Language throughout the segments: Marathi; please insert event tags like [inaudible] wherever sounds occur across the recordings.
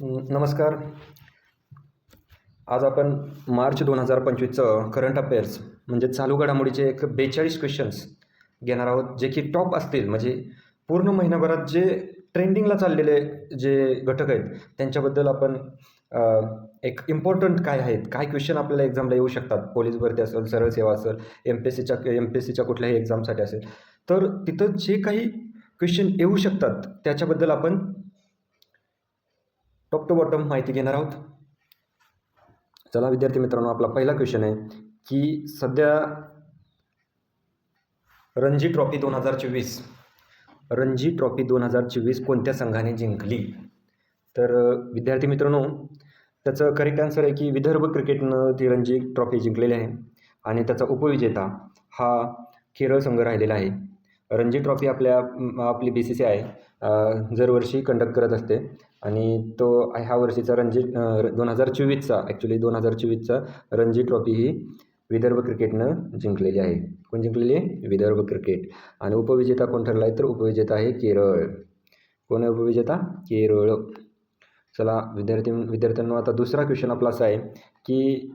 नमस्कार. आज आपण मार्च दोन हजार पंचवीसचं करंट अफेअर्स म्हणजे चालू घडामोडीचे एक बेचाळीस क्वेश्चन्स घेणार आहोत जे की टॉप असतील. म्हणजे पूर्ण महिनाभरात जे ट्रेंडिंगला चाललेले जे घटक आहेत त्यांच्याबद्दल आपण एक इम्पॉर्टंट काय आहेत काय क्वेश्चन आपल्याला एक्झामला येऊ शकतात? पोलीस भरती असेल सरळ सेवा असेल एम पी एस सीच्या एम पी एस सीच्या कुठल्याही एक्झामसाठी असेल. तर तिथं जे काही क्वेश्चन येऊ शकतात त्याच्याबद्दल आपण टॉप टू बॉटम माहिती घेणार आहोत. चला विद्यार्थी मित्रांनो आपला पहिला क्वेश्चन आहे की सध्या रणजी ट्रॉफी दोन हजार चोवीस रणजी ट्रॉफी दोन हजार चोवीस कोणत्या संघाने जिंकली? तर विद्यार्थी मित्रांनो त्याचं करेक्ट आन्सर आहे की विदर्भ क्रिकेटनं ती रणजी ट्रॉफी जिंकलेली आहे. आणि त्याचा उपविजेता हा केरळ संघ राहिलेला आहे. रणजी ट्रॉफी आपल्या आपली बी सी सी आय दरवर्षी कंडक्ट करत असते. आणि तो ह्या वर्षीचा रणजी दोन हजार चोवीसचा ॲक्च्युली दोन हजार चोवीसचा रणजी ट्रॉफी ही विदर्भ क्रिकेटनं जिंकलेली आहे. कोण जिंकलेली आहे? विदर्भ क्रिकेट आणि उपविजेता कोण ठरला आहे तर उपविजेता आहे केरळ. कोण आहे उपविजेता? केरळ. चला विद्यार्थी विद्यार्थ्यांना आता दुसरा क्वेश्चन आपला असा आहे की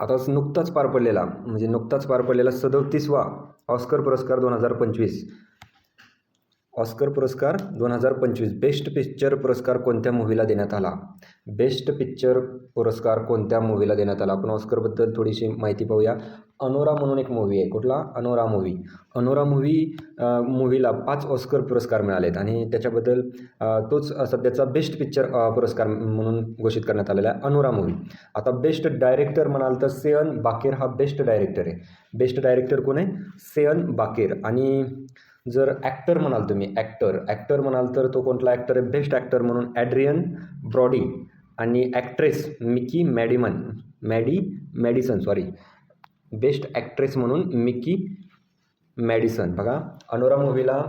आता नुकताच पार पडलेला म्हणजे नुकताच पार पडलेला सदोतीसवा ऑस्कर पुरस्कार दोन हजार पंचवीस. ऑस्कर पुरस्कार दोन हजार पंचवीस. बेस्ट पिक्चर पुरस्कार कोणत्या मूव्हीला देण्यात आला? बेस्ट पिक्चर पुरस्कार कोणत्या मूव्हीला देण्यात आला? आपण ऑस्करबद्दल थोडीशी माहिती पाहूया. अनोरा म्हणून एक मूव्ही आहे. कुठला? अनोरा मूव्ही अनोरा मूव्ही मूव्हीला पाच ऑस्कर पुरस्कार मिळाले आहेत आणि त्याच्याबद्दल तोच सध्याचा बेस्ट पिक्चर पुरस्कार म्हणून घोषित करण्यात आलेला आहे अनोरा मूव्ही आता बेस्ट डायरेक्टर म्हणाल तर सेयन बाकेर हा बेस्ट डायरेक्टर आहे. बेस्ट डायरेक्टर कोण आहे? Sean Baker. आणि जर ॲक्टर म्हणाल तुम्ही ॲक्टर ॲक्टर म्हणाल तर तो कोणता ॲक्टर आहे? बेस्ट ॲक्टर म्हणून ॲड्रियन ब्रॉडी आणि actress Mikey Madiman Maddie Madison sorry best actress म्हणून मिकी मॅडिसन. बघा अनोरा मूव्हीला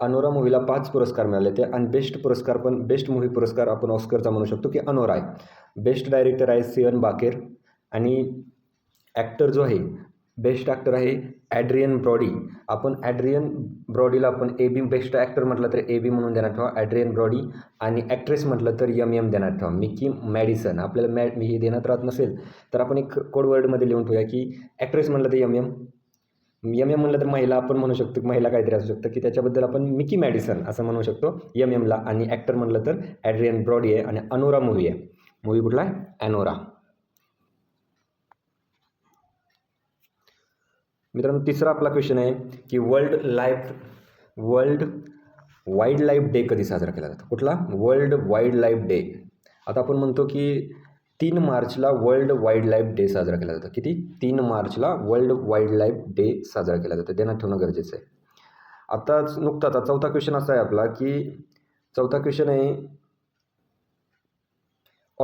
अनोरा मूव्हीला पाच पुरस्कार मिळाले. ते आणि बेस्ट पुरस्कार पण बेस्ट मूव्ही पुरस्कार आपण ऑस्करचा म्हणू शकतो की अनोरा आहे. बेस्ट डायरेक्टर आहे सियन बाकेर आणि ॲक्टर जो आहे बेस्ट ॲक्टर आहे ॲड्रियन ब्रॉडी आपण ॲड्रियन ब्रॉडीला आपण ए बी बेस्ट ॲक्टर म्हटलं तर ए बी म्हणून देण्यात ठेवा. ॲड्रियन ब्रॉडी आणि ॲक्ट्रेस म्हटलं तर यम यम देण्यात ठेवा. मिकी मॅडिसन आपल्याला मॅ हे देण्यात राहत नसेल तर आपण एक कोडवर्डमध्ये लिहून ठेवूया की ॲक्ट्रेस म्हटलं तर यम यम यम एम म्हणलं तर महिला आपण म्हणू शकतो की महिला काहीतरी असू शकतं. की त्याच्याबद्दल आपण मिकी मॅडिसन असं म्हणू शकतो यम एमला आणि ॲक्टर म्हटलं तर ॲड्रियन ब्रॉडी आहे आणि अनोरा मूवी आहे. मूवी कुठला आहे? ॲनोरा मित्रांनो तिसरा आपला क्वेश्चन आहे की world life world wildlife day कधी साजरा केला जातो? कुठला? वर्ल्ड वाईल्ड लाईफ डे आता आपण म्हणतो की तीन मार्चला वर्ल्ड वाईल्ड लाईफ डे साजरा केला जातो. किती? तीन मार्चला वर्ल्ड वाईल्ड लाईफ डे साजरा केला जातो. देण्यात ठेवणं गरजेचं आहे. आताच नुकताच आता चौथा क्वेश्चन असा आहे आपला की चौथा क्वेश्चन आहे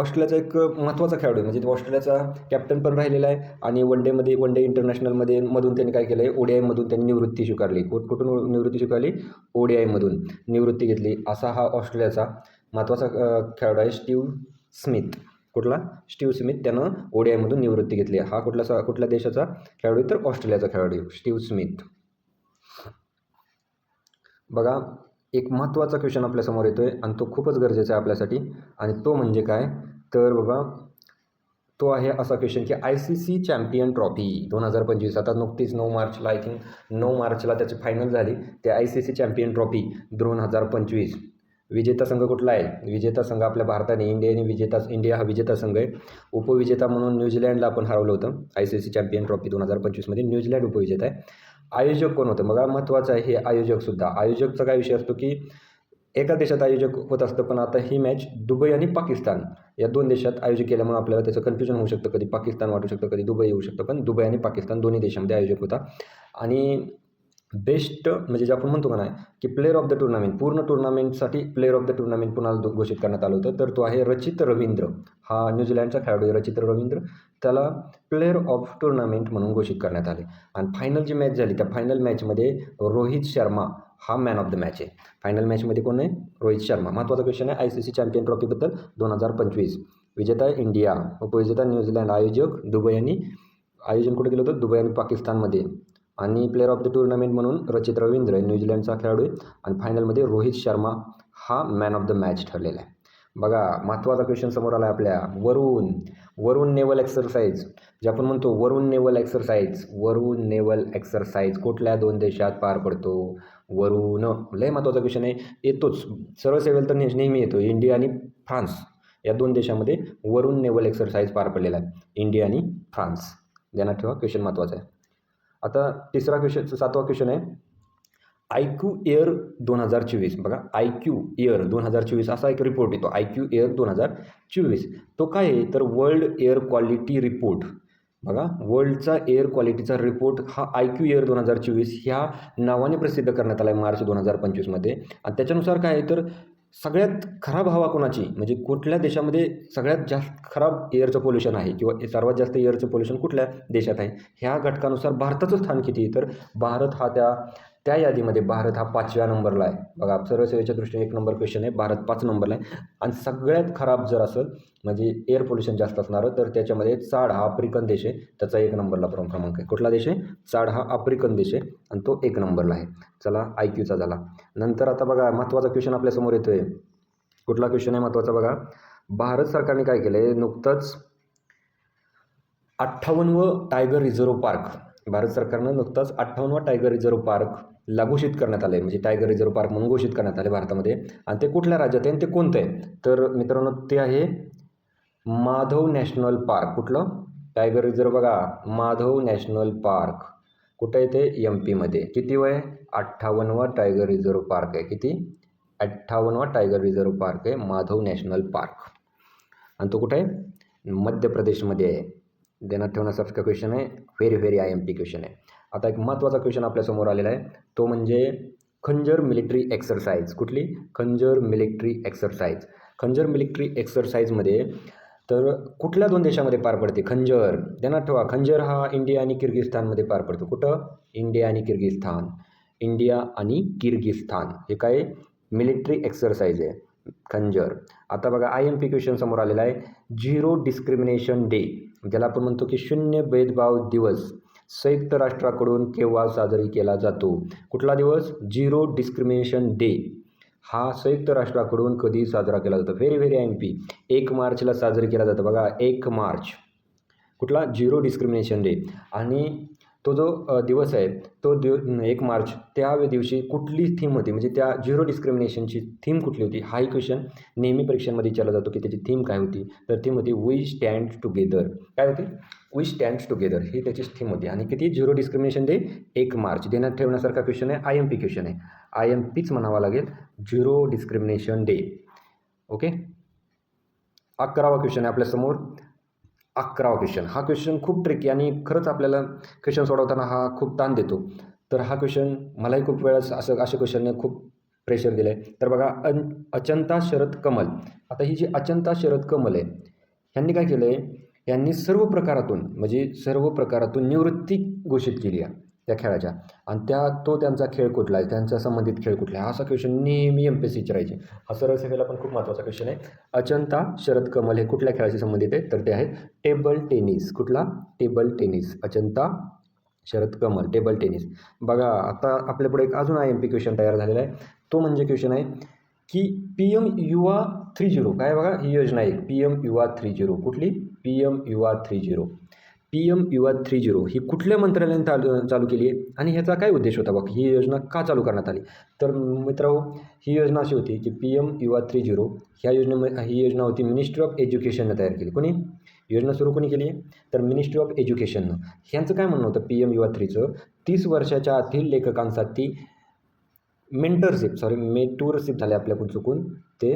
ऑस्ट्रेलियाचा एक महत्त्वाचा खेळाडू आहे. म्हणजे ऑस्ट्रेलियाचा कॅप्टन पण राहिलेला आहे आणि वन डेमध्ये वन डे इंटरनॅशनलमध्ये मधून त्यांनी काय केलं आहे ओडीआयमधून त्यांनी निवृत्ती स्वीकारली. कुठ कुठून निवृत्ती स्वीकारली? ओडीआयमधून निवृत्ती घेतली. असा हा ऑस्ट्रेलियाचा महत्त्वाचा खेळाडू आहे स्टीव स्मिथ. कुठला? स्टीव स्मिथ त्यानं ओडीआयमधून निवृत्ती घेतली. हा कुठला कुठल्या देशाचा खेळाडू आहे? तर ऑस्ट्रेलियाचा खेळाडू स्टीव स्मिथ. बघा एक महत्त्वाचा क्वेश्चन आपल्यासमोर येतो आहे आणि तो खूपच गरजेचा आहे आपल्यासाठी. आणि तो म्हणजे काय? तर बाबा तो आहे असा क्वेश्चन की I C C champion trophy दोन हजार पंचवीस आता नुकतीच नऊ मार्चला आय थिंक नऊ मार्चला त्याची फायनल झाली. ते I C C champion trophy दोन हजार पंचवीस. विजेता संघ कुठला आहे? विजेता संघ आपल्या भारताने इंडियाने विजेता इंडिया हा विजेता संघ आहे. उपविजेता म्हणून न्यूझीलँडला आपण हरवलं होतं. I C C champion trophy दोन हजार पंचवीसमध्ये न्यूझीलँड उपविजेता आहे. आयोजक कोण होतं? बघा महत्त्वाचं आहे हे आयोजकसुद्धा आयोजकचा काय विषय असतो की एका देशात आयोजक होत असतं पण आता ही मॅच दुबई आणि पाकिस्तान या दोन देशात आयोजित केल्यामुळे आपल्याला त्याचं कन्फ्युजन होऊ शकतं. कधी पाकिस्तान वाटू शकतं कधी दुबई येऊ शकतं. पण दुबई आणि पाकिस्तान दोन्ही देशामध्ये आयोजक होता. आणि बेस्ट म्हणजे जे आपण म्हणतो का नाही की प्लेअर ऑफ द टुर्नामेंट पूर्ण टुर्नामेंटसाठी प्लेअर ऑफ द टुर्नामेंट पुन्हा घोषित करण्यात आलं होतं तर तो आहे रचित रवींद्र. हा न्यूझीलंडचा खेळाडू आहे रचित रवींद्र. त्याला प्लेअर ऑफ टुर्नामेंट म्हणून घोषित करण्यात आले. आणि फायनल जी मॅच झाली त्या फायनल मॅचमध्ये रोहित शर्मा हा मॅन ऑफ द मॅच आहे. फायनल मॅचमध्ये कोण आहे? रोहित शर्मा. महत्त्वाचा क्वेश्चन आहे आय सी सी चॅम्पियन ट्रॉफीबद्दल दोन हजार पंचवीस. विजेता इंडिया उपविजेता न्यूझीलंड आयोजक दुबई आणि आयोजन कुठे केलं होतं? दुबई आणि पाकिस्तानमध्ये. आणि प्लेअर ऑफ द टुर्नामेंट म्हणून रचित रवींद्र न्यूझीलंडचा खेळाडू आहे. आणि फायनलमध्ये रोहित शर्मा हा मॅन ऑफ द मॅच ठरलेला आहे. बघा महत्त्वाचा क्वेश्चन समोर आला आहे आपल्या. वरुण. वरुण नेवल एक्सरसाइज जे आपण म्हणतो Varun naval exercise Varun naval exercise कुठल्या दोन देशात पार पडतो? वरून लय महत्त्वाचा क्वेश्चन आहे. येतोच. सरळ सेवेल तर नेहमी येतो. इंडिया आणि फ्रान्स या दोन देशामध्ये वरून नेवल एक्सरसाइज पार पडलेला आहे. इंडिया आणि फ्रान्स ध्यानात ठेवा क्वेश्चन महत्त्वाचा आहे. आता तिसरा क्वेश्चन सातवा क्वेश्चन आहे. आय क्यू एअर दोन हजार चोवीस. बघा आय क्यू एअर दोन हजार चोवीस असा एक रिपोर्ट येतो. आय क्यू एअर दोन हजार चोवीस. तो काय आहे? तर वर्ल्ड एअर क्वालिटी रिपोर्ट बघा वर्ल्डचा एअर क्वालिटीचा रिपोर्ट हा आय क्यू एअर दोन हजार चोवीस ह्या नावाने प्रसिद्ध करण्यात आला आहे मार्च दोन हजार पंचवीसमध्ये आणि त्याच्यानुसार काय आहे तर सगळ्यात खराब हवा कोणाची? म्हणजे कुठल्या देशामध्ये सगळ्यात जास्त खराब एअरचं पोल्युशन आहे? किंवा सर्वात जास्त एअरचं पोल्युशन कुठल्या देशात आहे? ह्या घटकानुसार भारताचं स्थान किती आहे? तर भारत हा त्या त्या यादीमध्ये भारत हा पाचव्या नंबरला आहे. बघा सर्वसेवेच्या दृष्टीने एक नंबर क्वेश्चन आहे. भारत पाच नंबरला आहे. आणि सगळ्यात खराब जर असेल म्हणजे एअर पोल्युशन जास्त असणारं तर त्याच्यामध्ये चाड हा आफ्रिकन देश आहे. त्याचा एक नंबरला प्रमुख क्रमांक आहे. कुठला देश आहे? चाड हा आफ्रिकन देश आहे. आणि तो एक नंबरला आहे. चला आय क्यूचा झाला. नंतर आता बघा महत्त्वाचा क्वेश्चन आपल्यासमोर येतो आहे कुठला क्वेश्चन आहे महत्त्वाचा बघा? भारत सरकारने काय केलं आहे नुकतंच अठ्ठावन्नवं टायगर रिझर्व्ह पार्क भारत सरकारनं नुकताच अठ्ठावन्नवा टायगर रिझर्व्ह पार्क लागूषित करण्यात आले. म्हणजे टायगर रिझर्व्ह पार्क म्हणून घोषित करण्यात आले भारतामध्ये. आणि ते कुठल्या राज्यात आहे आणि ते कोणतं आहे? तर मित्रांनो ते आहे माधव नॅशनल पार्क. कुठलं? टायगर रिझर्व्ह बघा. Madhav national park. कुठं आहे ते? एम पीमध्ये. किती वय अठ्ठावन्नवा टायगर रिझर्व्ह पार्क आहे. किती? अठ्ठावन्नवा टायगर रिझर्व्ह पार्क आहे. Madhav national park. आणि तो कुठे आहे? मध्य प्रदेशमध्ये आहे. देण्यात ठेवण्यासारखा क्वेश्चन आहे. Very very I M P question आहे. आता एक महत्त्वाचा क्वेश्चन आपल्यासमोर आलेला आहे. तो म्हणजे खंजर मिलिटरी एक्सरसाइज. कुठली? Khanjar military exercise. Khanjar military एक्सरसाइजमध्ये तर कुठल्या दोन देशामध्ये पार पडते? खंजर. ध्यानात ठेवा. खंजर हा इंडिया आणि किर्गिस्तानमध्ये पार पडतो. कुठं? इंडिया आणि किर्गिस्तान इंडिया आणि किर्गिस्तान हे काय? मिलिटरी एक्सरसाइज आहे. खंजर. आता बघा आय एम पी क्वेश्चन समोर आलेला आहे. Zero discrimination day. ज्याला आपण म्हणतो की शून्य भेदभाव दिवस संयुक्त राष्ट्राकडून केव्हा साजरी केला जातो? कुठला दिवस? Zero discrimination day. हा संयुक्त राष्ट्राकडून कधी साजरा केला जातो? व्हेरी व्हेरी एम पी एक मार्चला साजरी केला जातो. बघा एक मार्च. कुठला? Zero discrimination day. आणि तो जो दिवस आहे तो दिव एक मार्च त्या दिवशी कुठली थीम होती? म्हणजे त्या झिरो डिस्क्रिमिनेशनची थीम कुठली होती? हाही क्वेश्चन नेहमी परीक्षांमध्ये विचारला जातो की त्याची थीम काय होती? तर थीम होती वी स्टँड टुगेदर काय होती? वी स्टँड टुगेदर ही त्याची थीम होती. आणि किती? झिरो डिस्क्रिमिनेशन डे एक मार्च. देण्यात ठेवण्यासारखा क्वेश्चन आहे आय एम पी क्वेश्चन आहे. आय एम पीच म्हणावा लागेल झिरो डिस्क्रिमिनेशन डे ओके अकरावा क्वेश्चन आहे आपल्यासमोर अकरावा क्वेश्चन हा क्वेश्चन खूप ट्रिकी आणि खरंच आपल्याला क्वेश्चन सोडवताना हा खूप ताण देतो. तर हा क्वेश्चन मलाही खूप वेळेस असं अशा क्वेश्चनने खूप प्रेशर दिलं आहे तर बघा अन अचंता शरद कमल. आता ही जी अचंता शरद कमल आहे ह्यांनी काय केलं आहे यांनी सर्व प्रकारातून म्हणजे सर्व प्रकारातून निवृत्ती घोषित केली आहे. त्या खेळाच्या. आणि त्या तो त्यांचा खेळ कुठला आहे? त्यांचा संबंधित खेळ कुठला आहे? असा क्वेश्चन नेहमी एम पी एस सी विचारायचे हा सरळ सेवेला पण खूप महत्त्वाचा क्वेश्चन आहे. अचंता शरद कमल हे कुठल्या खेळाशी संबंधित आहे तर ते आहे टेबल टेनिस कुठला? Table tennis Achanta Sharath Kamal table tennis बघा आता आपल्यापुढे एक अजून आय एम पी क्वेश्चन तयार झालेला आहे. तो म्हणजे क्वेश्चन आहे की P M Yuva three zero काय बघा? ही योजना आहे. P M Yuva three zero कुठली? P M Yuva three zero P M Yuva three zero ही कुठल्या मंत्रालयाने चालू चालू केली आहे आणि ह्याचा काय उद्देश होता बघ? ही योजना का चालू करण्यात आली? तर मित्रांनो ही योजना अशी होती की P M Yuva three zero ह्या योजनेमध्ये ही योजना होती मिनिस्ट्री ऑफ एज्युकेशननं तयार केली. कोणी? योजना सुरू कोणी केली आहे? तर मिनिस्ट्री ऑफ एज्युकेशननं ह्यांचं काय म्हणणं होतं? पी एम युवा थ्रीचं तीस वर्षाच्या आतील लेखकांसाठी मेंटरशिप सॉरी मेटूरशिप झाले आपल्याकडून चुकून. ते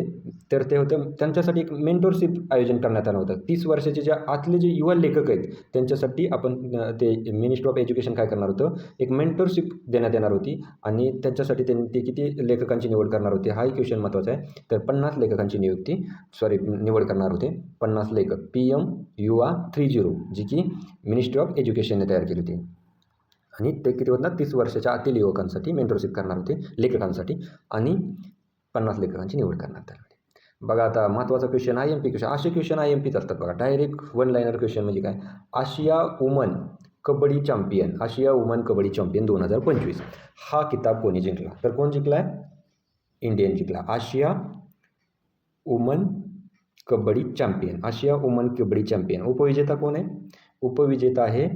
तर ते होतं त्यांच्यासाठी एक मेंटोरशिप आयोजन करण्यात आलं होतं. तीस वर्षाचे जे आतले जे युवा लेखक आहेत त्यांच्यासाठी आपण ते मिनिस्ट्री ऑफ एज्युकेशन काय करणार होतं? एक मेंटरशिप देण्यात येणार होती आणि त्यांच्यासाठी त्यांनी ते किती लेखकांची निवड करणार होते? हाही क्वेश्चन महत्त्वाचा आहे. तर पन्नास लेखकांची नियुक्ती सॉरी निवड करणार होते. पन्नास लेखक P M Yuva three zero जी की मिनिस्ट्री ऑफ एज्युकेशनने तयार केली होती. आणि ते किती होतं ना तीस वर्षाच्या आतील युवकांसाठी मेंटरशिप करणार होते लेखकांसाठी आणि पन्नास लेखकांची निवड करण्यात आली बघा आता महत्त्वाचा question I M P question असे क्वेश्चन आय एम पीच असतात बघा. डायरेक्ट वन लाईनर क्वेश्चन म्हणजे काय? Asia women kabaddi champion Asia women kabaddi champion दोन हजार पंचवीस. हा किताब कोणी जिंकला? तर कोण जिंकला आहे इंडियन जिंकला. आशिया वुमन कबड्डी चॅम्पियन आशिया वुमन कबड्डी चॅम्पियन उपविजेता कोण आहे? उपविजेता आहे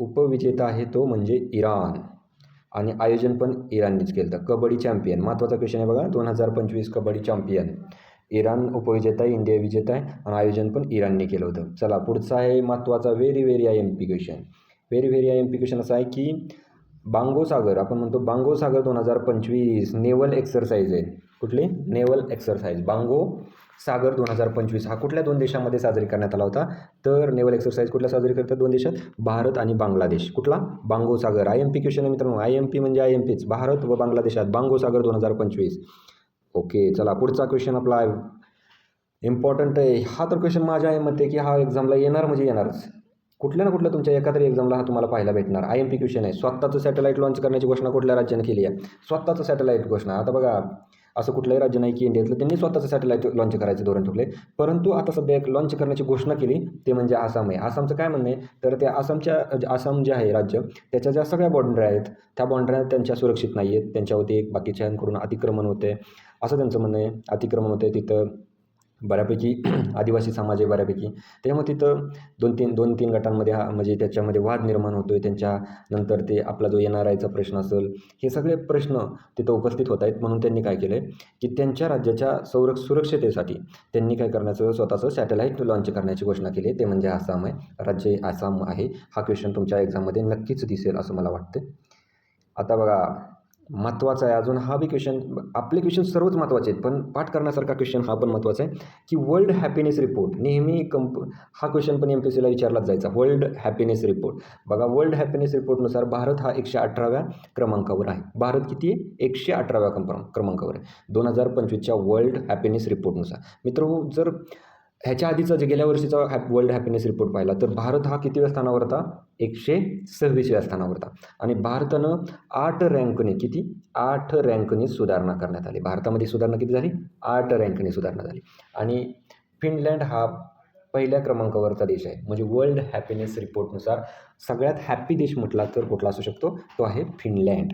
उपविजेता आहे तो म्हणजे इराण. आणि आयोजन पण इराणनीच केलं होतं. कबड्डी चॅम्पियन महत्त्वाचा क्वेश्चन आहे बघा. दोन हजार पंचवीस कबड्डी चॅम्पियन इराण उपविजेता आहे इंडिया विजेता आहे. आणि आयोजन पण इराणने केलं होतं. चला पुढचा आहे महत्त्वाचा very very I M P question very very I M P question असा आहे की बांगोसागर आपण म्हणतो बांगोसागर दोन हजार पंचवीस नेवल एक्सरसाइज आहे. कुठली? नेवल एक्सरसाइज बांगो सागर दोन हजार पंचवीस. हा कुठल्या दोन देशामध्ये साजरी करण्यात आला होता? तर नेवल एक्सरसाइज कुठल्या साजरी करतात दोन देशात? भारत आणि बांगलादेश. कुठला? Bongo Sagar. I M P question आहे मित्रांनो. आय एम पी म्हणजे आय एम पीच भारत व बांगलादेशात बांगो सागर दोन हजार पंचवीस. ओके चला पुढचा क्वेश्चन आपला इम्पॉर्टंट आहे. हा तर क्वेश्चन माझ्या आहे मते की हा एक्झामला येणार म्हणजे येणारच. कुठल्या ना कुठल्या तुमच्या एखाद्या एक्झामला हा तुम्हाला पाहायला भेटणार. आय एम पी क्वेश्चन आहे. स्वतःचं सॅटेलाईट लॉन्च करण्याची घोषणा कुठल्या राज्याने केली आहे? स्वतःचं सॅटेलाईट घोषणा. आता बघा असं कुठलंही राज्य नाही की इंडियातलं. त्यांनी स्वतःचं सॅटेलाईट लॉन्च करायचं धोरण ठेवले परंतु आता सध्या एक लॉन्च करण्याची घोषणा केली ते म्हणजे आसाम आहे. आसामचं काय म्हणणं आहे? तर ते आसामच्या म्हणजे आसाम जे आहे राज्य त्याच्या ज्या सगळ्या बाउंड्री आहेत त्या बाँड्र्या त्यांच्या सुरक्षित नाही आहेत त्यांच्यावरती एक बाकीच्यांकडून अतिक्रमण होते असं त्यांचं म्हणणं आहे. अतिक्रमण होते तिथं. बऱ्यापैकी [clears throat] आदिवासी समाज आहे बऱ्यापैकी. त्यामुळे तिथं दोन तीन दोन तीन गटांमध्ये हा म्हणजे त्याच्यामध्ये वाद निर्माण होतो आहे त्यांच्या नंतर ते आपला जो एन आर आयचा प्रश्न असेल हे सगळे प्रश्न तिथं उपस्थित होत आहेत. म्हणून त्यांनी काय केलं आहे की त्यांच्या राज्याच्या सौर सुरक्षतेसाठी त्यांनी काय करण्याचं स्वतःचं सॅटेलाईट लॉन्च करण्याची घोषणा केली आहे. ते म्हणजे आसाम आहे. राज्य आसाम आहे. हा क्वेश्चन तुमच्या एक्झाममध्ये नक्कीच दिसेल असं मला वाटतं आता बघा महत्त्वाचा आहे. अजून हा बी क्वेश्चन आपले क्वेश्चन सर्वच महत्त्वाचे आहेत पण पाठ करण्यासारखा क्वेश्चन हा पण महत्त्वाचा आहे की वर्ल्ड हॅपीनेस रिपोर्ट नेहमी कंप हा क्वेश्चन पण एम पी सीला विचारलाच जायचा वर्ल्ड हॅपीनेस रिपोर्ट बघा वर्ल्ड हॅपीनेस रिपोर्टनुसार भारत हा एकशे अठराव्या क्रमांकावर आहे. भारत किती आहे? एकशे अठराव्या कंप क्रमांकावर आहे. दोन हजार पंचवीसच्या वर्ल्ड हॅपीनेस रिपोर्टनुसार मित्र जर ह्याच्या आधीचा जे गेल्या वर्षीचा हॅप वर्ल्ड हॅपीनेस रिपोर्ट पाहिला तर भारत हा कितीव्या स्थानावर होता? एकशे सव्वीसव्या स्थानावर होता. आणि भारतानं आठ रँकने किती? आठ रँकने सुधारणा करण्यात आली. भारतामध्ये सुधारणा किती झाली? आठ रँकने सुधारणा झाली. आणि फिनलँड हा पहिल्या क्रमांकावरचा देश आहे. म्हणजे वर्ल्ड हॅपीनेस रिपोर्टनुसार सगळ्यात हॅपी देश म्हटला तर कुठला असू शकतो? तो आहे फिनलँड.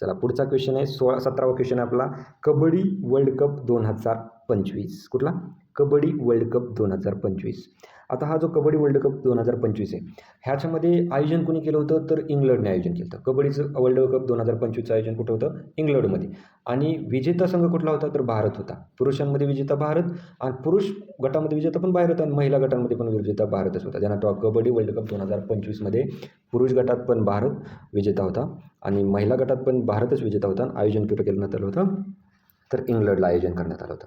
चला पुढचा क्वेश्चन आहे सोळा सतरावा क्वेश्चन आहे आपला. कबड्डी वर्ल्ड कप दोन हजार पंचवीस. कुठला? कबड्डी वर्ल्ड कप दोन हजार पंचवीस. आता हा जो कबड्डी वर्ल्ड कप दोन हजार पंचवीस आहे ह्याच्यामध्ये आयोजन कोणी केलं होतं? तर इंग्लंडने आयोजन केलं होतं. कबड्डीचं वर्ल्ड कप दोन हजार पंचवीसचं आयोजन कुठं होतं? इंग्लंडमध्ये. आणि विजेता संघ कुठला होता? तर भारत होता. पुरुषांमध्ये विजेता भारत आणि पुरुष गटामध्ये विजेता पण बाहेर होता आणि महिला गटांमध्ये पण विजेता भारतच होता. ज्यांना टॉ कबड्डी वर्ल्ड कप दोन हजार पंचवीसमध्ये पुरुष गटात पण भारत विजेता होता आणि महिला गटात पण भारतच विजेता होता. आणि आयोजन कुठं केलं आलं होतं? तर इंग्लंडला आयोजन करण्यात आलं होतं.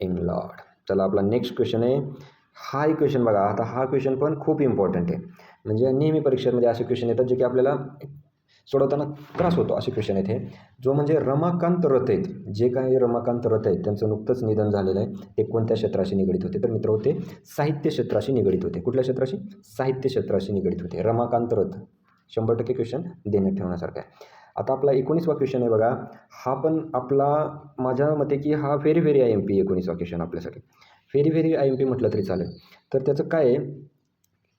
इंग्लंड. चला आपला नेक्स्ट क्वेश्चन आहे. हा एक क्वेश्चन बघा. आता हा क्वेश्चन पण खूप इम्पॉर्टंट आहे. म्हणजे नेहमी परीक्षेमध्ये असे क्वेश्चन येतात जे की आपल्याला सोडवताना त्रास होतो. असे क्वेश्चन येथे जो म्हणजे रमाकांत रथ आहेत. जे काही रमाकांत रथ आहेत त्यांचं नुकतंच निधन झालेलं आहे. ते कोणत्या क्षेत्राशी निगडीत होते? तर मित्र होते साहित्य क्षेत्राशी निगडीत होते. कुठल्या क्षेत्राशी? साहित्य क्षेत्राशी निगडीत होते. रमाकांत रथ. शंभर टक्के क्वेश्चन देण्यात ठेवण्यासारखं आहे. आता आपला एकोणीसवा क्वेश्चन आहे बघा. हा पण आपला माझ्या मते की हा very very I M P एकोणीसवा question आपल्यासाठी. Very very I M P म्हटलं तरी चालेल. तर त्याचं काय आहे?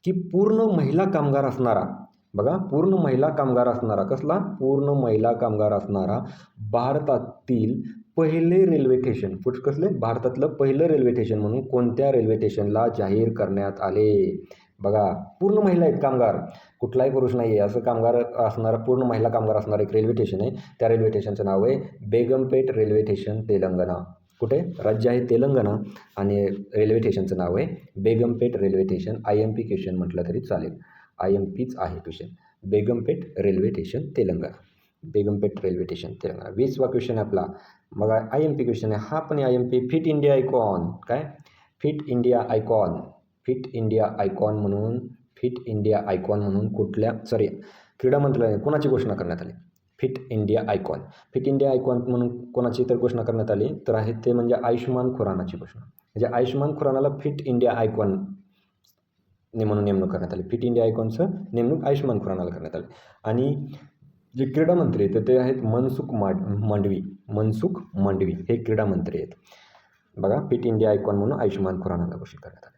की पूर्ण महिला कामगार असणारा बघा पूर्ण महिला कामगार असणारा कसला? पूर्ण महिला कामगार असणारा भारतातील पहिले रेल्वे स्टेशन कुठ कसले? भारतातलं पहिलं रेल्वे स्टेशन म्हणून कोणत्या रेल्वे स्टेशनला जाहीर करण्यात आले? बघा पूर्ण महिला आहेत कामगार. कुठलाही पुरुष नाही आहे असं कामगार असणारा पूर्ण महिला कामगार असणारं एक रेल्वे स्टेशन आहे. त्या रेल्वे स्टेशनचं नाव आहे बेगमपेट रेल्वे स्टेशन तेलंगणा. कुठे? राज्य आहे तेलंगणा आणि रेल्वे स्टेशनचं नाव आहे Begumpet railway station I M P question म्हटलं तरी चालेल. आय एम पीच आहे question Begumpet railway station Telangana. Begumpet railway station Telangana. वीसवा question आहे आपला. मग आय एम पी क्वेश्चन आहे. हा पण I M P fit India icon काय? Fit India icon fit India icon म्हणून फिट इंडिया आयकॉन म्हणून कुठल्या सॉरी क्रीडा मंत्रालयाने कोणाची घोषणा करण्यात आली? Fit India icon. Fit India icon म्हणून कोणाची तर घोषणा करण्यात आली? तर आहे ते म्हणजे आयुष्यमान खुरानाची घोषणा. म्हणजे आयुष्यमान खुरानाला फिट इंडिया आयकॉन ने म्हणून नेमणूक करण्यात आली. फिट इंडिया आयकॉनचं नेमणूक आयुष्यमान खुरानाला करण्यात आली. आणि जे क्रीडा मंत्री आहेत तर ते आहेत मनसुख माड मांडवी. मनसुख मांडवी हे क्रीडा मंत्री आहेत. बघा फिट इंडिया आयकॉन म्हणून आयुष्यमान खुरानाला घोषित करण्यात आले.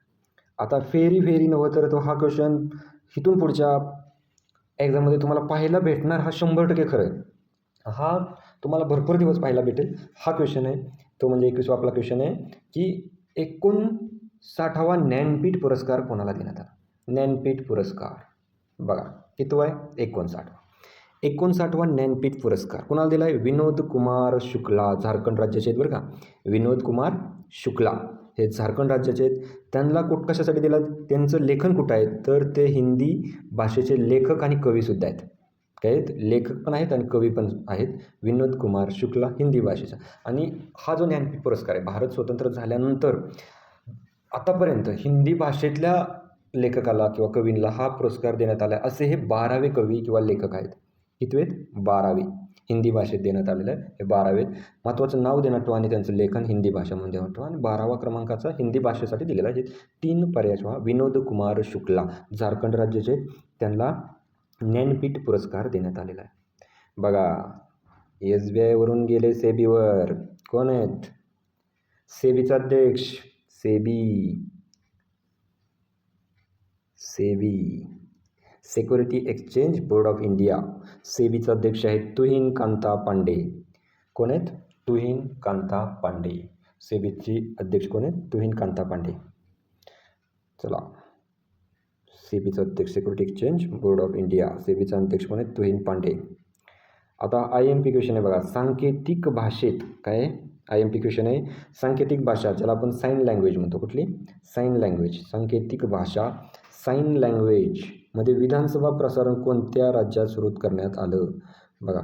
आता फेरी फेरी नव्हतं तर तो हा क्वेश्चन इथून पुढच्या एक्झाममध्ये तुम्हाला पाहायला भेटणार हा शंभर टक्के खरं आहे. हा तुम्हाला भरपूर दिवस पाहायला भेटेल. हा क्वेश्चन आहे. तो म्हणजे एकवीसवा आपला क्वेश्चन आहे की एकोणसाठावा ज्ञानपीठ पुरस्कार कोणाला देण्यात आला? ज्ञानपीठ पुरस्कार. बघा कितवा आहे? एकोणसाठवा एकोणसाठवा ज्ञानपीठ पुरस्कार कोणाला दिला आहे विनोद कुमार शुक्ला झारखंड राज्याचे आहेत बरं का? विनोद कुमार शुक्ला. हे झारखंड राज्याचे आहेत. त्यांना कुठ कशासाठी दिलात? त्यांचं लेखन कुठं आहे? तर ते हिंदी भाषेचे लेखक आणि कवीसुद्धा आहेत. काय आहेत लेखक पण आहेत आणि कवी पण आहेत. विनोद कुमार शुक्ला हिंदी भाषेचा. आणि हा जो ज्ञानपीठ पुरस्कार आहे भारत स्वतंत्र झाल्यानंतर आतापर्यंत हिंदी भाषेतल्या लेखकाला किंवा कवींना हा पुरस्कार देण्यात आला आहे. असे हे बारावे कवी किंवा लेखक आहेत. किती आहेत बारावे. हिंदी भाषेत देण्यात आलेलं आहे. हे बारावे महत्त्वाचं नाव देण्यात ठेवा आणि त्यांचं लेखन हिंदी भाषेमध्ये ठेवा आणि बारावा क्रमांकाचा हिंदी भाषेसाठी दिलेला आहे. तीन पर्याय ठेवा विनोद कुमार शुक्ला झारखंड राज्याचे त्यांना ज्ञानपीठ पुरस्कार देण्यात आलेला आहे. बघा एस बी आयवरून गेले सेबीवर. कोण आहेत? सेबीचा अध्यक्ष SEBI. SEBI. Security exchange board of India सेबीचा अध्यक्ष आहेत तुहीन कांता पांडे. कोण आहेत? तुहीन कांता पांडे. सेबीची अध्यक्ष कोण आहेत? तुहीन कांता पांडे. चला. सेबीचा अध्यक्ष security exchange board of India सेबीचा अध्यक्ष कोण आहेत? तुहीन पांडे. आता आय एम पी क्वेश्चन आहे बघा. सांकेतिक भाषेत काय आय एम पी क्वेश्चन आहे सांकेतिक भाषा ज्याला आपण साईन लँग्वेज म्हणतो. कुठली? साईन लँग्वेज सांकेतिक भाषा साईन लँग्वेज मध्ये विधानसभा प्रसारण कोणत्या राज्यात सुरू करण्यात आलं? बघा.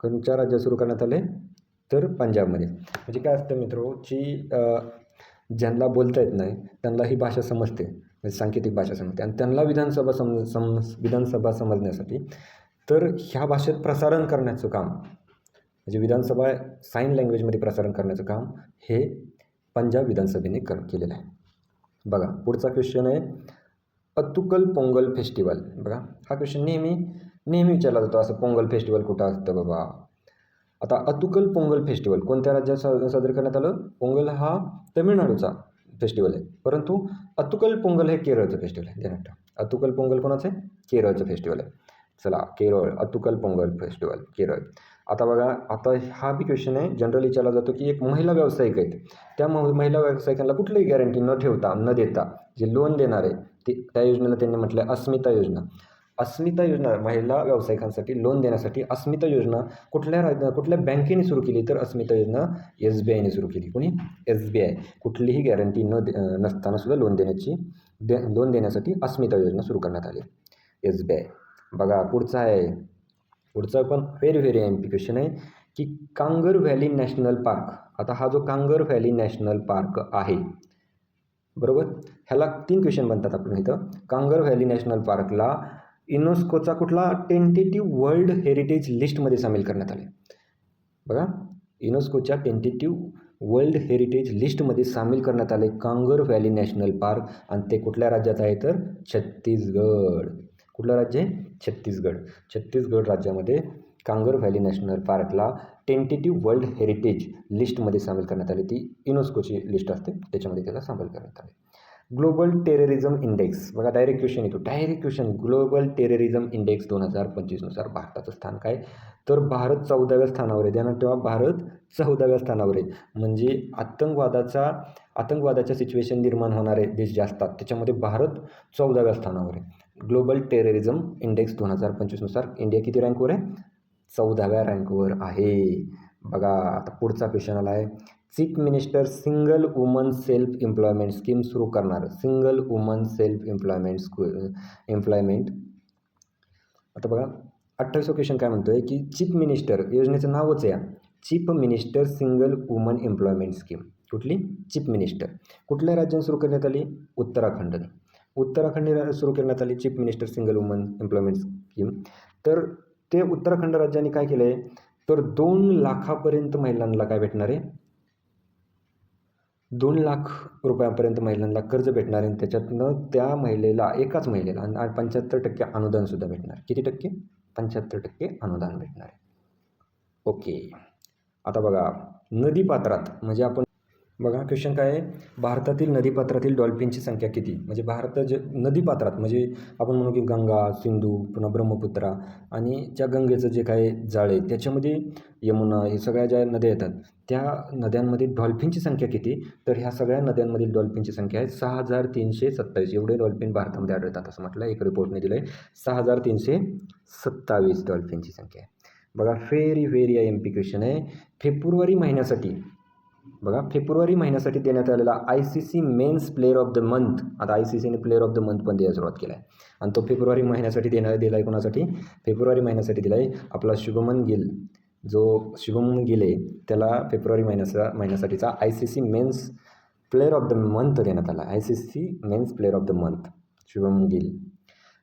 कोणत्या राज्यात सुरू करण्यात आले? तर पंजाबमध्ये. म्हणजे काय असतं मित्रो जी ज्यांना बोलता येत नाही त्यांना ही भाषा समजते. म्हणजे सांकेतिक भाषा समजते. आणि त्यांना विधानसभा सम सम विधानसभा समजण्यासाठी तर ह्या भाषेत प्रसारण करण्याचं काम म्हणजे विधानसभा साईन लँग्वेजमध्ये प्रसारण करण्याचं काम हे पंजाब विधानसभेने कर केलेलं आहे. बघा. पुढचा क्वेश्चन आहे. अतुकल पोंगल फेस्टिवल. बघा हा क्वेश्चन नेहमी नेहमी विचारला जातो असं पोंगल फेस्टिवल कुठं असतं बाबा? आता अतुकल पोंगल फेस्टिवल कोणत्या राज्यात सा साजरं करण्यात आलं? पोंगल हा तमिळनाडूचा फेस्टिवल आहे. परंतु अतुकल पोंगल हे केरळचं फेस्टिवल आहे. ध्यानात अतुकल पोंगल कोणाचं आहे? केरळचं फेस्टिवल आहे. चला केरळ अतुकल पोंगल फेस्टिवल केरळ. आता बघा आता हा बी क्वेश्चन आहे. जनरली विचारला जातो की एक महिला व्यावसायिक आहेत. त्या महिला व्यावसायिकांना कुठलीही गॅरंटी न ठेवता न देता जे लोन देणार आहे ते त्या योजनेला त्यांनी म्हटलं अस्मिता योजना. अस्मिता योजना महिला व्यावसायिकांसाठी लोन देण्यासाठी अस्मिता योजना कुठल्या राज्य कुठल्या बँकेने सुरू केली तर अस्मिता योजना एस बी आयने सुरू केली. कोणी? एस बी आय कुठलीही गॅरंटी न दे नसताना सुद्धा लोन देण्याची दे लोन देण्यासाठी अस्मिता योजना सुरू करण्यात आली. एस बी आय बघा पुढचा आहे. पुढचा पण very very M P question आहे की कांगर व्हॅली नॅशनल पार्क. आता हा जो कांगर व्हॅली नॅशनल पार्क आहे बरोबर? ह्याला तीन क्वेश्चन बनतात आपण इथं. कांगर व्हॅली नॅशनल पार्कला युनेस्कोचा कुठला टेंटेटिव्ह वर्ल्ड हेरिटेज लिस्टमध्ये सामील करण्यात आले. बघा युनेस्कोच्या टेंटेटिव्ह वर्ल्ड हेरिटेज लिस्टमध्ये सामील करण्यात आले कांगर व्हॅली नॅशनल पार्क आणि ते कुठल्या राज्यात आहे तर छत्तीसगड. कुठलं राज्य आहे? छत्तीसगड. छत्तीसगड राज्यामध्ये कांगर व्हॅली नॅशनल पार्कला टेंटेटिव्ह वर्ल्ड हेरिटेज लिस्टमध्ये सामील करण्यात आली. ती युनेस्कोची लिस्ट असते. त्याच्यामध्ये त्याला सामील करण्यात आले. Global terrorism index. बघा डायरेक्ट क्वेश्चन येतो. Direct question global terrorism index दोन हजार पंचवीसनुसार भारताचं स्थान काय? तर भारत चौदाव्या स्थानावर आहे. त्यानंतर तेव्हा भारत चौदाव्या स्थानावर आहे. म्हणजे आतंकवादाचा आतंकवादाच्या सिच्युएशन निर्माण होणारे देश जे असतात त्याच्यामध्ये भारत चौदाव्या स्थानावर आहे. ग्लोबल टेररिझम इंडेक्स दोन हजार पंचवीसनुसार इंडिया किती रँकवर आहे? चौदाव्या रँकवर आहे. बघा आता पुढचा क्वेश्चन आला आहे chief minister single woman self employment scheme सुरू करणार. सिंगल वुमन सेल्फ एम्प्लॉयमेंट स्कू एम्प्लॉयमेंट. आता बघा अठ्ठावीस क्वेश्चन काय म्हणतो आहे की चीफ मिनिस्टर योजनेचं नावच आहे chief minister single woman employment scheme. कुठली? Chief minister. कुठल्या राज्यात सुरू करण्यात आली? उत्तराखंडने. उत्तराखंड सुरू करण्यात आली chief minister single woman employment scheme. तर ते उत्तराखंड राज्याने काय केलं आहे तर दोन लाखापर्यंत महिलांना काय भेटणार आहे? दोन लाख रुपयापर्यंत महिलांना कर्ज भेटणार आहे आणि त्याच्यातनं त्या महिलेला एकाच महिलेला आणि पंच्याहत्तर टक्के अनुदानसुद्धा भेटणार. किती टक्के? पंच्याहत्तर टक्के अनुदान भेटणार आहे. ओके. आता बघा नदीपात्रात म्हणजे आपण बघा क्वेश्चन काय आहे? भारतातील नदीपात्रातील डॉल्फिनची संख्या किती? म्हणजे भारत जे नदीपात्रात म्हणजे आपण म्हणू की गंगा सिंधू पुन्हा ब्रह्मपुत्रा आणि ज्या गंगेचं जे काय जाळ आहे त्याच्यामध्ये यमुना हे सगळ्या ज्या नद्या येतात त्या नद्यांमध्ये डॉल्फिनची संख्या किती? तर ह्या सगळ्या नद्यांमधील डॉल्फिनची संख्या आहे सहा हजार तीनशे सत्तावीस. एवढे डॉल्फिन भारतामध्ये आढळतात असं म्हटलं एक रिपोर्टने दिलं आहे सहा हजार तीनशे सत्तावीस डॉल्फिनची संख्या आहे. बघा very very I M P question आहे. फेब्रुवारी महिन्यासाठी बघा फेब्रुवारी महिन्यासाठी देण्यात आलेला I C C men's player of the month आता आय सी सीने प्लेअर ऑफ द मंथ पण द्यायला सुरुवात केला आहे. आणि तो फेब्रुवारी महिन्यासाठी देण्यात दिला आहे कोणासाठी? फेब्रुवारी महिन्यासाठी दिला आहे आपला शुभमन गिल. जो शुभमन गिल आहे त्याला फेब्रुवारी महिन्याचा महिन्यासाठीचा I C C men's player of the month देण्यात आला I C C men's player of the month Shubman Gill.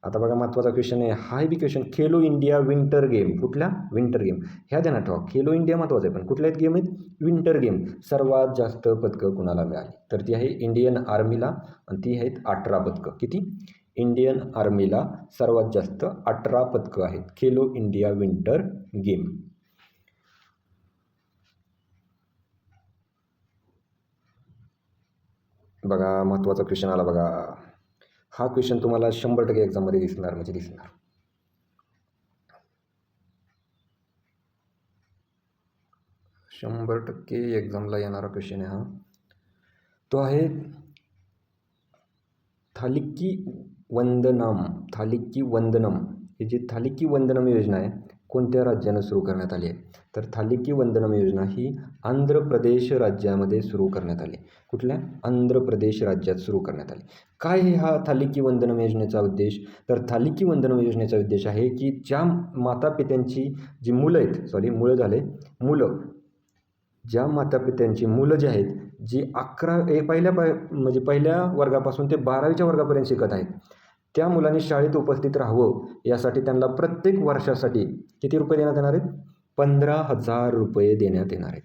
आता बघा महत्त्वाचा क्वेश्चन आहे. हा B question Khelo India winter game कुठल्या विंटर गेम ह्या ध्यानात ठेवा. खेलो इंडिया महत्त्वाचं आहे. पण कुठल्या आहेत गेम आहेत? विंटर गेम सर्वात जास्त पदकं कुणाला मिळाली? तर ती आहे इंडियन आर्मीला आणि ती आहेत अठरा पदकं. किती? इंडियन आर्मीला सर्वात जास्त अठरा पदकं आहेत. खेलो इंडिया विंटर गेम बघा महत्त्वाचा क्वेश्चन आला बघा. हा क्वेश्चन तुम्हाला शंभर टक्के एक्झाममध्ये दिसणार म्हणजे दिसणार. शंभर टक्के एक्झामला येणारा क्वेश्चन आहे हा. तो आहे थालिक्की वंदनम थालिक्की वंदनम. ही जी थालिक्की वंदनम योजना आहे कोणत्या राज्यानं सुरू करण्यात आली आहे? तर थालिकी वंदनम योजना ही आंध्र प्रदेश राज्यामध्ये सुरू करण्यात आली. कुठल्या? आंध्र प्रदेश राज्यात सुरू करण्यात आली. काय आहे हा थालिकी वंदनम योजनेचा उद्देश? तर थालिकी वंदनम योजनेचा उद्देश आहे की ज्या मातापित्यांची जी मुलं आहेत सॉरी मुलं झाले मुलं ज्या मातापित्यांची मुलं जी आहेत जी अकरा ए पहिल्या पाय म्हणजे पहिल्या वर्गापासून ते बारावीच्या वर्गापर्यंत शिकत आहेत त्या मुलांनी शाळेत उपस्थित राहावं यासाठी त्यांना प्रत्येक वर्षासाठी किती रुपये देण्यात येणार आहेत? पंधरा हजार रुपये देण्यात येणार आहेत.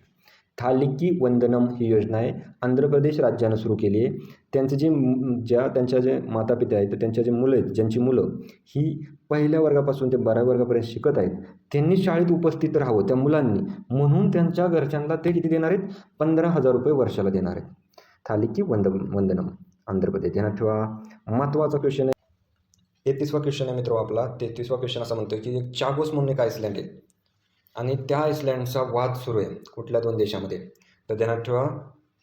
थालिकी वंदनम ही योजना आहे. आंध्र प्रदेश राज्यानं सुरू केली आहे. त्यांचे जे ज्या त्यांच्या जे मातापिता आहेत तर त्यांच्या जे मुलं आहेत ज्यांची मुलं ही पहिल्या वर्गापासून ते बाराव्या वर्गापर्यंत शिकत आहेत. त्यांनी शाळेत उपस्थित राहावं त्या मुलांनी. म्हणून त्यांच्या घरच्यांना ते किती देणार आहेत? पंधरा हजार रुपये वर्षाला देणार आहेत. थालिकी वंद वंदनम आंध्र प्रदेश. ध्यानात ठेवा. महत्त्वाचा क्वेश्चन आहे. तेहतीसवा क्वेश्चन आहे मित्र आपला. तेहतीसवा क्वेश्चन असा म्हणतो की चागोस म्हणून एक आयसलँड आहे आणि त्या आयसलँडचा वाद सुरू आहे कुठल्या दोन देशामध्ये? तर ध्यानात ठेवा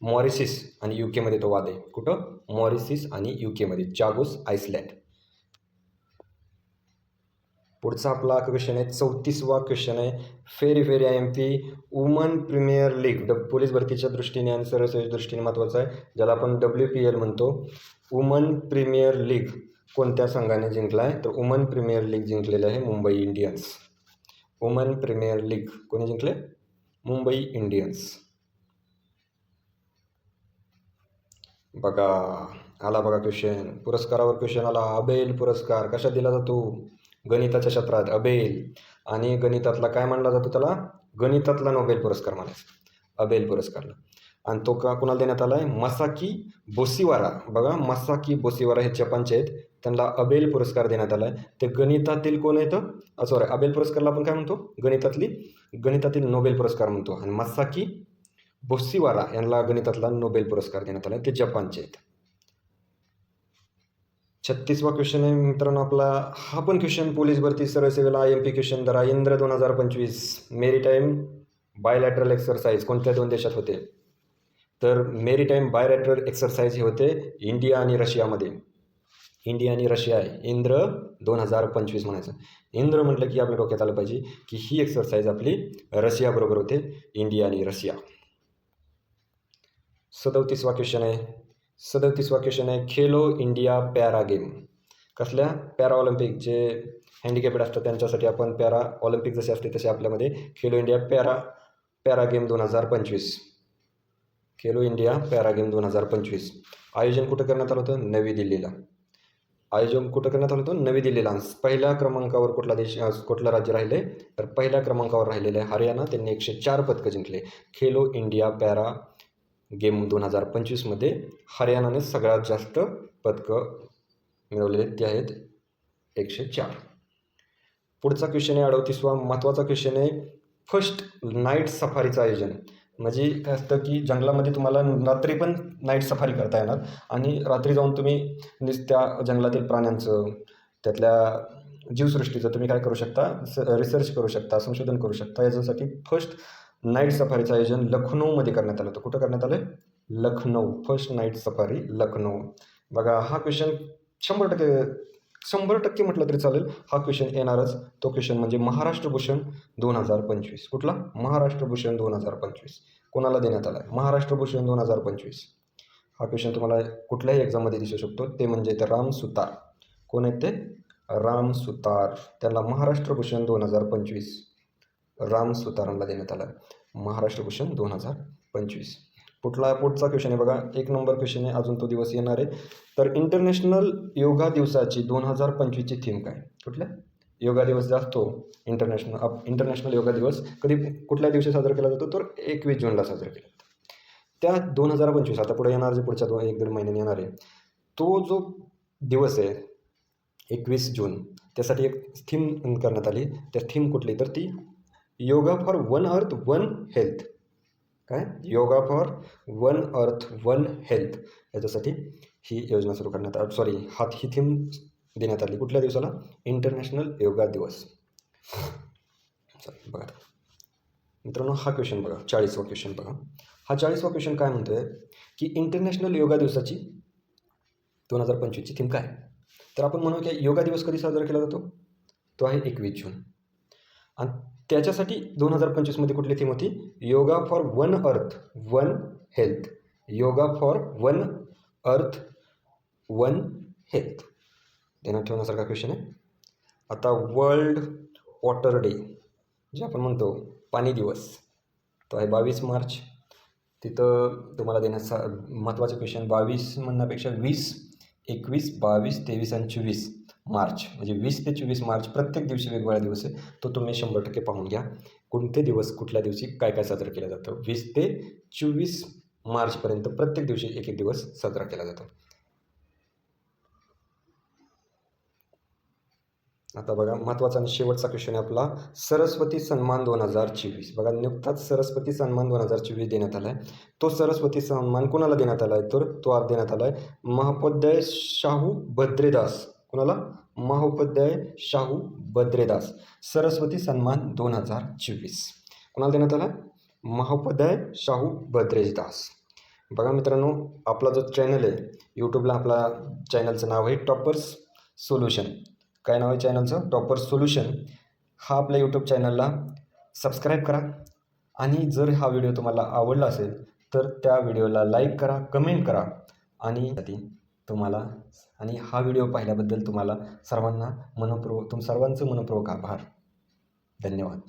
मॉरिसिस आणि यू केमध्ये तो वाद आहे. कुठं? मॉरिसिस आणि यू केमध्ये चागोस आयसलँड पुढचा आपला क्वेश्चन आहे चौतीसवा क्वेश्चन आहे. Very very I M P woman premier league ड पोलीस भरतीच्या दृष्टीने आणि सर्वसेवेच्या दृष्टीने महत्त्वाचं आहे ज्याला आपण डब्ल्यू पी एल म्हणतो. वुमन प्रीमियर लीग कोणत्या संघाने जिंकला आहे तर वुमन प्रीमियर लीग जिंकलेलं आहे Mumbai Indians woman premier league. कोणी जिंकले? मुंबई इंडियन्स. बघा आला बघा क्वेश्चन पुरस्कारावर क्वेश्चन आला. अबेल पुरस्कार. कशा दिला जातो? गणिताच्या क्षेत्रात. अबेल. आणि गणितातला काय मानला जातो त्याला? गणितातला नोबेल पुरस्कार म्हणायचा. अबेल पुरस्कारला. आणि तो का कुणाला देण्यात आला आहे मसाकी बोसिवारा. बघा मसाकी बोसिवारा हे जपानचे आहेत. त्यांना अबेल पुरस्कार देण्यात आला आहे ते गणितातील कोण येतं सॉरी अबेल पुरस्कारला आपण काय म्हणतो? गणितातली गणितातील नोबेल पुरस्कार म्हणतो. आणि मसाकी बोस्सीवारा यांना गणितातला नोबेल पुरस्कार देण्यात आला आहे ते जपानचे आहेत. छत्तीसवा क्वेश्चन आहे मित्रांनो आपला. हा पण क्वेश्चन पोलीस भरती सरळ सेवेला आय एम पी क्वेश्चन दर इंद्र दोन हजार पंचवीस. मेरीटाईम बायलॅटरल एक्सरसाइज कोणत्या दोन देशात होते? तर मेरीटाईम बायलॅटरल एक्सरसाइज हे होते इंडिया आणि रशियामध्ये. इंडिया आणि रशिया आहे इंद्र दोन हजार पंचवीस म्हणायचं. इंद्र म्हटलं की आपल्या डोक्यात आलं पाहिजे की ही एक्सरसाइज आपली रशियाबरोबर होते इंडिया आणि रशिया. सदोतीसवा क्वेश्चन आहे. सदोतीसवा क्वेश्चन आहे. Khelo India para game. कसल्या? Para olympic. जे हँडिकॅपेड असतात त्यांच्यासाठी आपण पॅरा ऑलिम्पिक जसे असते तसे आपल्यामध्ये Khelo India para para game दोन हजार पंचवीस. खेलो इंडिया पॅरा गेम दोन हजार पंचवीस. आयोजन कुठं करण्यात आलं होतं? नवी दिल्लीला. आयोजन कुठं करण्यात आलं होतं? नवी दिल्लीला. पहिल्या क्रमांकावर कुठला देश कुठलं राज्य राहिले? तर पहिल्या क्रमांकावर राहिलेलं आहे हरियाणा त्यांनी एकशे चार पदकं जिंकले. खेलो इंडिया पॅरा गेम दोन हजार पंचवीसमध्ये हरियाणाने सगळ्यात जास्त पदकं मिळवलेले ते आहेत एकशे चार. पुढचा क्वेश्चन आहे अडतीसवा. महत्त्वाचा क्वेश्चन आहे फर्स्ट नाईट सफारीचं आयोजन. म्हणजे काय असतं की जंगलामध्ये तुम्हाला रात्री पण नाईट सफारी करता येणार. आणि रात्री जाऊन तुम्ही नुसत्या जंगलातील प्राण्यांचं त्यातल्या जीवसृष्टीचं तुम्ही काय करू शकता? स रिसर्च करू शकता संशोधन करू शकता. याच्यासाठी फर्स्ट नाईट सफारीचं आयोजन लखनौमध्ये करण्यात आलं होतं. कुठं करण्यात आलं Lucknow. First night safari Lucknow. बघा हा क्वेश्चन शंभर टक्के शंभर टक्के म्हटलं तरी चालेल. हा क्वेश्चन येणारच. तो क्वेश्चन म्हणजे महाराष्ट्र भूषण दोन हजार पंचवीस. कुठला? महाराष्ट्र भूषण दोन हजार पंचवीस. कोणाला देण्यात आला आहे महाराष्ट्र भूषण दोन हजार पंचवीस. हा क्वेश्चन तुम्हाला कुठल्याही एक्झाममध्ये दिसू शकतो. ते म्हणजे ते राम सुतार. कोण आहेत ते? राम सुतार. त्याला महाराष्ट्र भूषण दोन हजार पंचवीस. राम सुतारांना देण्यात आला आहे महाराष्ट्र भूषण दोन हजार पंचवीस. कुठला पुढचा क्वेश्चन आहे? बघा एक नंबर क्वेश्चन आहे. अजून तो दिवस येणार आहे. तर इंटरनॅशनल योगा दिवसाची दोन हजार पंचवीसची थीम काय? कुठल्या? योगा दिवस जो असतो इंटरनॅशनल अप इंटरनॅशनल योगा दिवस. कधी कुठल्या दिवशी साजरा केला जातो? तर एकवीस जूनला साजरा केला जातो. त्या दोन हजार पंचवीस आता पुढे येणार जे पुढच्या दोन एक दीड महिन्याने येणार आहे. तो जो दिवस आहे एकवीस जून त्यासाठी एक थीम करण्यात आली. त्या थीम कुठली? तर ती yoga for one earth one health. काय? Yoga for one earth one health याच्यासाठी ही योजना सुरू करण्यात आली. सॉरी हात ही थीम देण्यात आली. कुठल्या दिवसाला? इंटरनॅशनल योगा दिवस चालेल बघा. मित्रांनो हा क्वेश्चन बघा. चाळीसवा क्वेश्चन बघा. हा चाळीसवा क्वेश्चन काय म्हणतोय? की इंटरनॅशनल योगा दिवसाची दोन हजार पंचवीसची थीम काय? तर आपण म्हणू की योगा दिवस कधी साजरा केला जातो? तो आहे एकवीस जून. आणि त्याच्यासाठी दोन हजार पंचवीसमध्ये कुठली थीम होती? Yoga for one earth one health yoga for one earth one health देण्यात ठेवण्यासारखा क्वेश्चन आहे. आता वर्ल्ड वॉटर डे जे आपण म्हणतो पाणी दिवस. तो आहे बावीस मार्च. तिथं तुम्हाला देण्याचा महत्त्वाचे क्वेश्चन बावीस म्हणण्यापेक्षा वीस एकवीस बावीस तेवीस आणि चोवीस. मार्च म्हणजे वीस ते चोवीस मार्च प्रत्येक दिवशी वेगवेगळा दिवस आहे. तो तुम्ही शंभर टक्के पाहून घ्या. कोणते दिवस कुठल्या दिवशी काय काय साजरं केलं जातं? वीस ते चोवीस मार्चपर्यंत प्रत्येक दिवशी एक एक दिवस साजरा केला जातो. आता बघा महत्त्वाचा आणि शेवटचा क्वेश्चन आहे आपला. सरस्वती सन्मान दोन हजार चोवीस. बघा नुकताच सरस्वती सन्मान दोन हजार चोवीस देण्यात आला आहे तो सरस्वती सन्मान कोणाला देण्यात आला आहे तर तो आज देण्यात आला आहे महापोद्याय शाहू भद्रेदास. कोणाला? महोपाध्याय शाहू बद्रेदास. सरस्वती सन्मान दोन हजार चोवीस. कोणाला देण्यात आला? महोपाध्याय शाहू भद्रेदास बघा मित्रांनो आपला जो चॅनल आहे यूट्यूबला आपला चॅनलचं नाव आहे टॉपर्स सोल्युशन. काय नाव आहे चॅनलचं टॉपर सोल्युशन. हा आपल्या यूट्यूब चॅनलला सबस्क्राईब करा. आणि जर हा व्हिडिओ तुम्हाला आवडला असेल तर त्या व्हिडिओला लाईक करा कमेंट करा. आणि तुम्हाला. आणि हा व्हिडिओ पाहिल्याबद्दल तुम्हाला सर्वांना मनपूर्वक तुम सर्वांचं मनपूर्वक आभार. धन्यवाद.